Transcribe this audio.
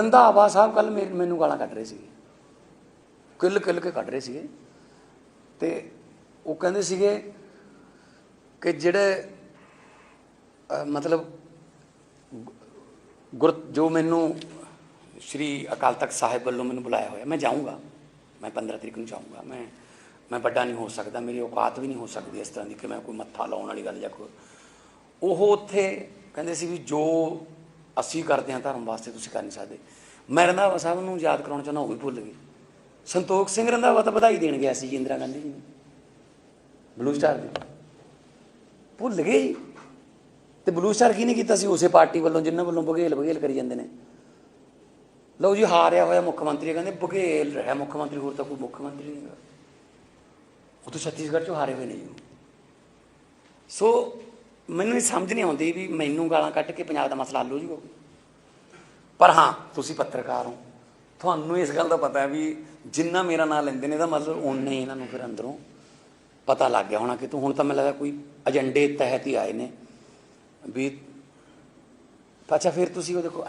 ਰੰਧਾਵਾ ਸਾਹਿਬ ਕੱਲ ਮੈਨੂੰ ਗਾਲਾਂ ਕੱਢ ਰਹੇ ਸੀਗੇ। ਕਿੱਲ ਕਿੱਲ ਕੇ ਕੱਢ ਰਹੇ ਸੀਗੇ। ਤੇ ਉਹ ਕਹਿੰਦੇ ਸੀਗੇ ਕਿ ਜਿਹੜੇ ਮਤਲਬ ਗੁਰ ਜੋ ਮੈਨੂੰ ਸ਼੍ਰੀ ਅਕਾਲ ਤਖਤ ਸਾਹਿਬ ਵੱਲੋਂ ਮੈਨੂੰ ਬੁਲਾਇਆ ਹੋਇਆ, ਮੈਂ ਜਾਊਂਗਾ। ਮੈਂ 15 ਤਰੀਕ ਨੂੰ ਜਾਊਂਗਾ। ਮੈਂ ਮੈਂ ਵੱਡਾ ਨਹੀਂ ਹੋ ਸਕਦਾ, ਮੇਰੀ ਔਕਾਤ ਵੀ ਨਹੀਂ ਹੋ ਸਕਦੀ ਇਸ ਤਰ੍ਹਾਂ ਦੀ ਕਿ ਮੈਂ ਕੋਈ ਮੱਥਾ ਲਾਉਣ ਵਾਲੀ ਗੱਲ ਜਾਂ ਕੋਈ ਉਹ ਉੱਥੇ ਕਹਿੰਦੇ ਸੀ ਵੀ ਜੋ ਅਸੀਂ ਕਰਦੇ ਹਾਂ ਧਰਮ ਵਾਸਤੇ, ਤੁਸੀਂ ਕਰ ਨਹੀਂ ਸਕਦੇ। ਮੈਂ ਰੰਧਾਵਾ ਸਾਹਿਬ ਨੂੰ ਯਾਦ ਕਰਾਉਣਾ ਚਾਹੁੰਦਾ, ਉਹ ਵੀ ਭੁੱਲ ਗਏ। ਸੰਤੋਖ ਸਿੰਘ ਰੰਧਾਵਾ ਤਾਂ ਵਧਾਈ ਦੇਣ ਗਿਆ ਸੀ ਜੀ, ਇੰਦਰਾ ਗਾਂਧੀ ਜੀ ਨੂੰ। ਬਲੂ ਸਟਾਰ ਦੀ ਭੁੱਲ ਗਏ ਜੀ। ਤੇ ਬਲੂ ਸਟਾਰ ਕੀ ਨਹੀਂ ਕੀਤਾ ਸੀ? ਉਸੇ ਪਾਰਟੀ ਵੱਲੋਂ, ਜਿਨ੍ਹਾਂ ਵੱਲੋਂ ਬਘੇਲ ਬਘੇਲ ਕਰੀ ਜਾਂਦੇ ਨੇ। ਲਓ ਜੀ, ਹਾਰਿਆ ਹੋਇਆ ਮੁੱਖ ਮੰਤਰੀ ਕਹਿੰਦੇ ਬਘੇਲ ਰਿਹਾ, ਮੁੱਖ ਮੰਤਰੀ ਹੋਰ ਤਾਂ ਕੋਈ ਮੁੱਖ ਮੰਤਰੀ ਨਹੀਂ ਹੈਗਾ। ਉਹ ਤਾਂ ਛੱਤੀਸਗੜ੍ਹ ਚੋਂ ਹਾਰੇ ਹੋਏ ਨੇ ਜੀ ਉਹ। ਸੋ ਮੈਨੂੰ ਇਹ ਸਮਝ ਨਹੀਂ ਆਉਂਦੀ ਵੀ ਮੈਨੂੰ ਗਾਲਾਂ ਕੱਢ ਕੇ ਪੰਜਾਬ ਦਾ ਮਸਲਾ ਹੱਲ ਹੋ ਜੂਗਾ ਪਰ ਹਾਂ, ਤੁਸੀਂ ਪੱਤਰਕਾਰ ਹੋ। ਤੁਹਾਨੂੰ ਇਸ ਗੱਲ ਦਾ ਪਤਾ ਹੈ ਵੀ ਜਿੰਨਾ ਮੇਰਾ ਨਾਂ ਲੈਂਦੇ ਨੇ ਇਹਦਾ ਮਤਲਬ ਉਨੇ ਹੀ ਇਹਨਾਂ ਨੂੰ ਫਿਰ ਅੰਦਰੋਂ ਪਤਾ ਲੱਗ ਗਿਆ ਹੋਣਾ ਕਿ ਤੂੰ ਹੁਣ ਤਾਂ ਮੈਨੂੰ ਲੱਗਦਾ ਕੋਈ ਏਜੰਡੇ ਤਹਿਤ ਹੀ ਆਏ ਨੇ ਵੀ ਅੱਛਾ, ਫਿਰ ਤੁਸੀਂ ਉਹ ਦੇਖੋ